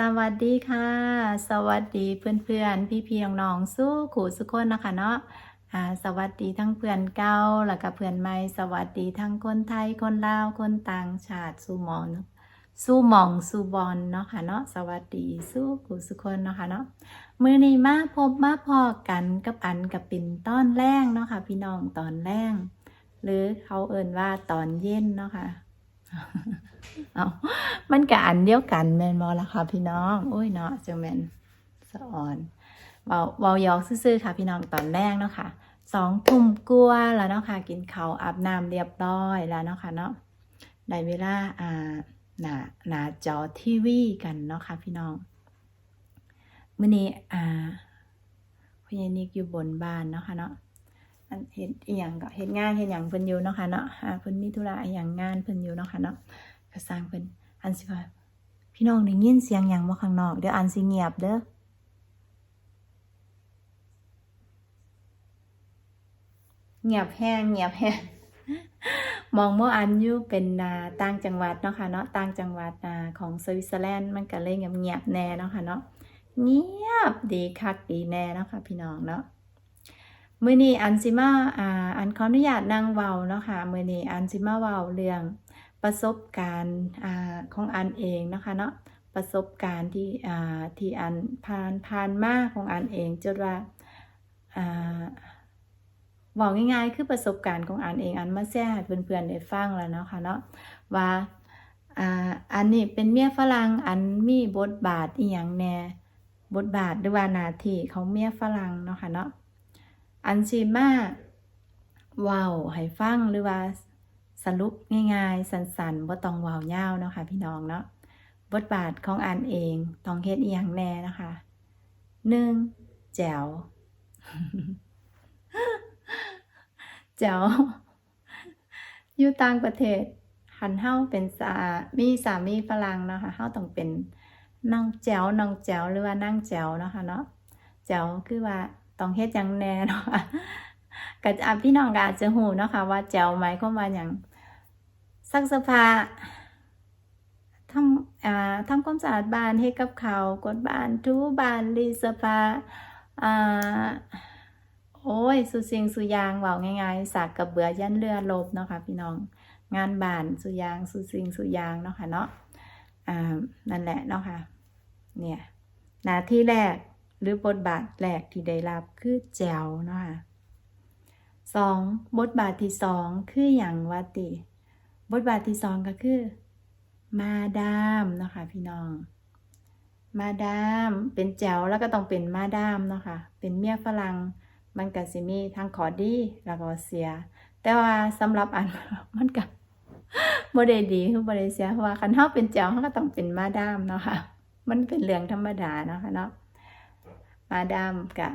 สวัสดีค่ะ สวัสดีเพื่อนๆ พี่ๆน้องๆสู้ขู่สุกคนนะคะเนาะอ่าสวัสดีทั้งเพื่อนเก่าแล้วก็เพื่อนใหม่สวัสดีทั้งคนไทยคนลาวคนต่างชาติสู้มอนสู้มองสู้บอลเนาะค่ะเนาะสวัสดีสู้ขู่สุกคนเนาะค่ะเนาะมือนี้มาพบมาพอกันกับอันกับปิ่นตอนแรงเนาะค่ะพี่น้องตอนแรงหรือเขาเอ่นว่าตอนเย็นเนาะค่ะ เอามันกะอันเดียวกันแมนบอละค่ะพี่น้องโอ้ยเนาะเจ้าแมนสะออนเบาเบายอกซื่อๆค่ะ พี่น้องตอนแรกเนาะค่ะสองทุ่มกลัวแล้วเนาะค่ะกินเขาอาบน้ำเรียบร้อยแล้วเนาะค่ะเนาะได้เวลาอ่าหน้าหน้าจอทีวีกันเนาะค่ะพี่น้องมื้อนี้อ่าพญานิกอยู่บนบ้านเนาะค่ะเนาะ อันเฮ็ดอีหยังก็เฮ็ดงานเฮ็ดหยังเพิ่นอยู่เนาะค่ะเนาะอ่าเพิ่นมีธุระอีหยังงานเพิ่นอยู่เนาะค่ะเนาะก็สร้างเป็นอันสิว่าพี่น้องได้ยินเสียงอย่างว่าข้างนอกเดี๋ยวอันสิเงียบเด้อเงียบแห้งเงียบแห้งมองเมื่ออันอยู่เป็นนาต่างจังหวัดเนาะค่ะเนาะต่างจังหวัดนาของสวิตเซอร์แลนด์มันก็เลยเงียบเงียบแน่เนาะค่ะเนาะเงียบดีคักดีแน่เนาะค่ะพี่น้องเนาะ มื้อนี้อันสิมาอ่าอันขออนุญาตนั่งเว้าเนาะค่ะมื้อนี้อันสิมาเว้าเรื่องประสบการณ์อ่าของอันเองนะคะเนาะประสบการณ์ที่อ่าที่อันผ่านผ่านมาของอันเองจนว่าอ่าบอกง่ายๆคือประสบการณ์ของอันเองอันมาแชร์ให้เพื่อนๆได้ฟังแล้วเนาะค่ะเนาะว่าอ่าอันนี้เป็นเมียฝรั่งอันมีบทบาทอีหยังแน่บทบาทหรือว่าหน้าที่ของเมียฝรั่งเนาะค่ะเนาะ อันสิมาว้าให้ฟังหรือว่าสรุปง่ายๆ สันๆบ่ต้องว้าวยาวเนาะค่ะพี่น้องเนาะบทบาทของอันเองต้องเฮ็ดอีหยังแน่นะคะหนึ่งแจ๋วแจ๋วอยู่ต่างประเทศหันเฮาเป็นสามีสามีฝรั่งเนาะค่ะเฮาต้องเป็นน้องแจ๋วน้องแจ๋วหรือว่านั่งแจ๋วเนาะค่ะเนาะแจ๋วคือว่า ต้องเฮ็ดยังแน่เนาะคะก็จะอะพี่น้องก็อาจจะหูเนาะค่ะว่าแจ๋วหมายความว่าหยังซักสื้อผ้าทำอ่าทำความสะอาดบ้านให้กับเขากดบ้านถูบ้านรีสื้อผ้าอ่าโอ้ย สุสิงสุยางเว้าง่ายๆสากกระเบือยันเรือลบเนาะค่ะพี่น้อง งานบ้านสุยางสุสิงสุยางเนาะค่ะเนาะอ่านั่นแหละเนาะค่ะเนี่ยนาที่แรก หรือบทบาทแรกที่ได้รับคือแจวเนาะค่ะสองบทบาทที่สองคืออย่างว่าติ บทบาทที่สองก็คือ มาดามเนาะค่ะพี่น้อง มาดามเป็นแจวแล้วก็ต้องเป็นมาดามเนาะค่ะเป็นเมียฝรั่งมันก็สิมีทั้งขอดีแล้วก็เสีย แต่ว่าสำหรับอันมันก็บ่ได้ดีคือบ่ได้เสียเพราะว่าคันเฮาเป็นแจวเฮาก็ต้องเป็นมาดามเนาะค่ะมันเป็นเรื่องธรรมดาเนาะค่ะเนาะ มาดามกะ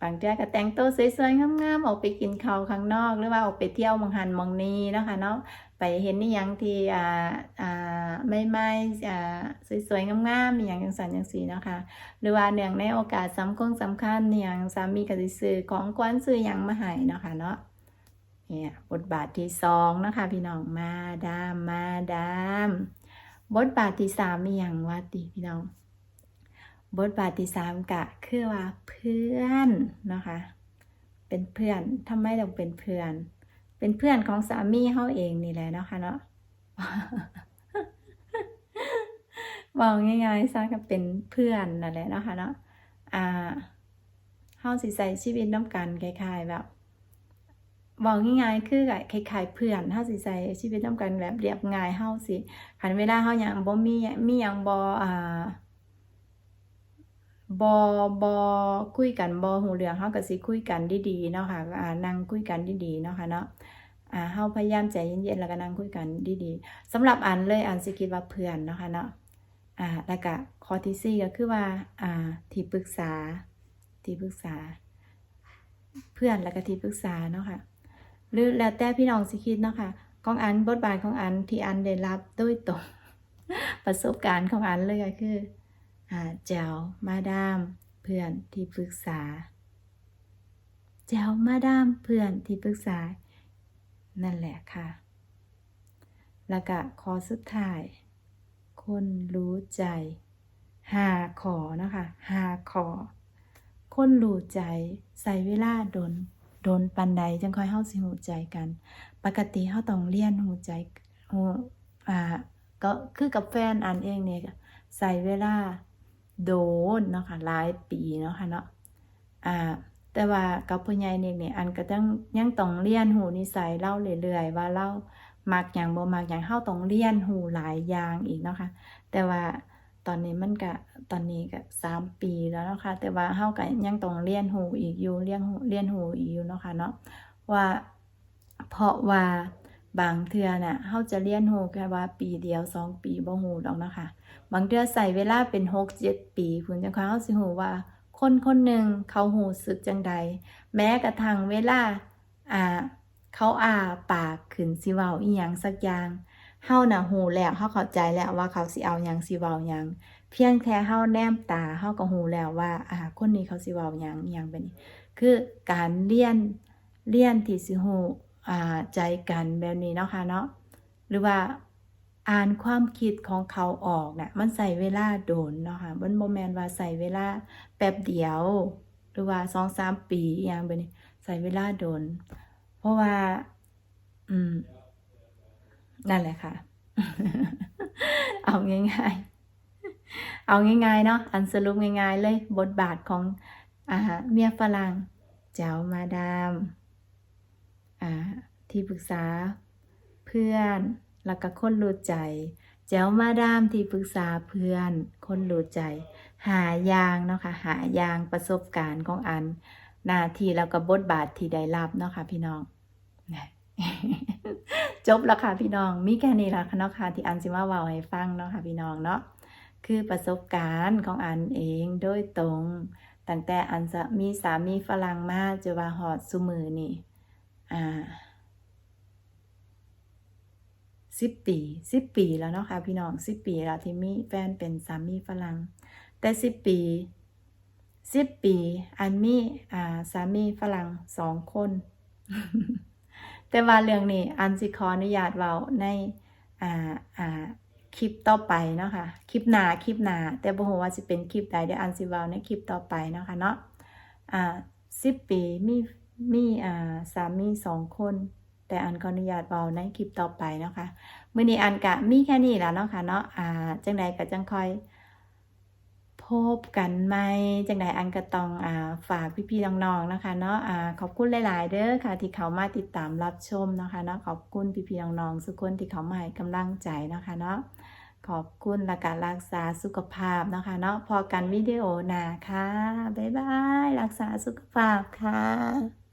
บางเทื่อก็แต่งตัวสวยๆงามๆออกไปกินข้าวข้างนอก หรือว่าออกไปเที่ยวมองหันมองนี้นะคะเนาะไปเห็นนี่ยังที่อ่าอ่าไม่ไม่อ่าสวยๆงามๆมีอย่างจังสันจังสีนะคะหรือว่าเนื่องในโอกาสสำคัญสำคัญอหย่างสามีก็สิซื้อของขวัญซื้อยังมาให้นะคะเนาะเนี่ยบทบาทที่สองนะคะพี่น้องมาดามมาดาม บทบาทที่สามมีอย่างว่าติพี่น้อง บทบาทที่สามกะคือว่าเพื่อนเนาะคะเป็นเพื่อนทำไมต้องเป็นเพื่อน เป็นเพื่อนของสามีเขาเองนี่แหละเนาะคะเนาะบอกง่ายๆซะก็เป็นเพื่อนนั่นแหละเนาะคะเนาะอ่าเฮาสิใส่ชีวิตน้ำกันคล้ายๆแบบบอกง่ายๆคือกับคล้ายๆเพื่อนเฮาสิใส่ชีวิตน้ำกันแบบเรียบง่ายเฮาสิคันเวลาเฮาหยังบ่มีมีหยังบ่อ่า บอบอคุยกันบอหูเรื่องเฮาก็สิคุยกันดีๆเนาะค่ะอ่านั่งคุยกันดีๆเนาะค่ะเนาะอ่าเฮาพยายามใจเย็นๆแล้วก็นั่งคุยกันดีๆสำหรับอันเลยอันสิคิดว่าเพื่อนเนาะค่ะเนาะอ่าแล้วก็ข้อที่สี่ก็คือว่าอ่าที่ปรึกษาที่ปรึกษา เพื่อนแล้วก็ที่ปรึกษาเนาะค่ะหรือแล้วแต่พี่น้องสิคิดเนาะค่ะของอันบทบาทของอันที่อันได้รับโดยตรงประสบการณ์ของอันเลยก็คือ อาแจวมาดาม เพื่อนที่ปรึกษาแจวมาดามเพื่อนที่ปรึกษา นั่นแหละค่ะ แล้วก็ขอสุดท้าย คนรู้ใจหาขอนะคะหาขอ คนรู้ใจใส่เวลาโดนโดนปันใดจังค่อยเฮาสิหูใจกัน ปกติเฮาต้องเรียนหูใจหูอ่าก็คือกับแฟนอันเองเนี่ยใส่เวลา โดนเนาะค่ะหลายปีเนาะค่ะเนาะอ่าแต่ว่ากับผู้ใหญ่เนี่ยเนี่ยอันก็ต้องยังต้องเรียนหูนิสัยเล่าเรื่อยๆว่าเล่ามักอย่างบ่มักอย่างเฮาต้องเรียนหูหลายอย่างอีกเนาะค่ะแต่ว่าตอนนี้มันก็ตอนนี้ก็สามปีแล้วเนาะค่ะแต่ว่าเฮาก็ยังต้องเรียนหูอีกอยู่เรียนหูเรียนหูอีกอยู่เนาะค่ะเนาะว่าเพราะว่า บางเทื่อน่ะเฮาจะเรียนหูแค่ว่าปีเดียวสองปีบ่หูดอกนะคะ บางเทื่อใส่เวลาเป็นหกเจ็ดปีพุ่นจังค่อยเฮาสิหูว่า คนคนหนึ่งเขาหูสึกจังใด แม้กระทั่งเวลาอ่าเขาอาปากขึ้นสิเว้าอีหยังสักอย่างเฮาน่ะหูแล้วเฮาเข้าใจแล้วว่าเขาสิเอาหยังสิเว้าหยังเพียงแค่เฮาแนมตาเฮาก็หูแล้วว่า อ่า คนนี้เขาสิเว้าหยังอีหยังแบบนี้คือการเรียนเรียนที่สิฮู้อ่า ใจกันแบบนี้เนาะค่ะเนาะหรือว่าอ่านความคิดของเขาออกน่ะมันใส่เวลาโดนเนาะค่ะมันบ่แมนว่าใส่เวลาแป๊บเดียว หรือว่า2-3ปีอีหยังแบบนี้ใส่เวลาโดน เพราะว่า อืม นั่นแหละค่ะ เอาง่ายๆ เอาง่ายๆเนาะอันสรุปง่ายๆเลย บทบาทของอาเมียฝรั่งแจ๋วมาดาม ที่ปรึกษาเพื่อนแล้วก็คนรู้ใจ แจ๋วมาดามที่ปรึกษาเพื่อน คนรู้ใจ หายางเนาะค่ะหายางประสบการณ์ของอันหน้าที่แล้วก็บทบาทที่ได้รับเนาะค่ะพี่น้องจบแล้วค่ะพี่น้อง มีแค่นี้ละค่ะเนาะค่ะที่อันสิมาเว้าให้ฟังเนาะค่ะพี่น้องเนาะคือประสบการณ์ของอันเองโดยตรงตั้งแต่อันจะมีสามีฝรั่งมาจนว่าฮอดซุมือนี้ อ่า10ปี10ปีแล้วเนาะค่ะพี่น้อง10ปีแล้วที่มีแฟนเป็นสามีฝรั่งแต่10ปี10ปี อันมีอ่าสามีฝรั่ง2คน แต่ว่าเรื่องนี้อันสิขออนุญาตเว้าในอ่าอ่าคลิปต่อไปเนาะค่ะคลิปหน้าคลิปหน้าแต่บ่ฮู้ว่าสิเป็นคลิปใดเดี๋ยวอันสิเว้าในคลิปต่อไปเนาะค่ะเนาะอ่า10ปีมี มีอ่าสามี2คน แต่อันขออนุญาตเว้าในคลิปต่อไปเนาะค่ะมื้อนี้อันก็มีแค่นี้แล่ะเนาะค่ะเนาะอ่าจังใดก็จังคอย พบกันใหมจังใดอันก็ต้องอ่าฝากพี่ๆน้องๆนะคะเนาะอ่าขอบคุณหลายๆ เด้อค่ะ ที่เข้ามาติดตามรับชมเนาะค่ะเนาะขอบคุณพี่ๆน้องๆซุคนที่เข้ามาให้กำลังใจเนาะค่ะเนาะขอบคุณและก็รักษาสุขภาพนะคะเนาะพอกันวิดีโอหนาค่ะ บ๊ายบาย รักษาสุขภาพค่ะ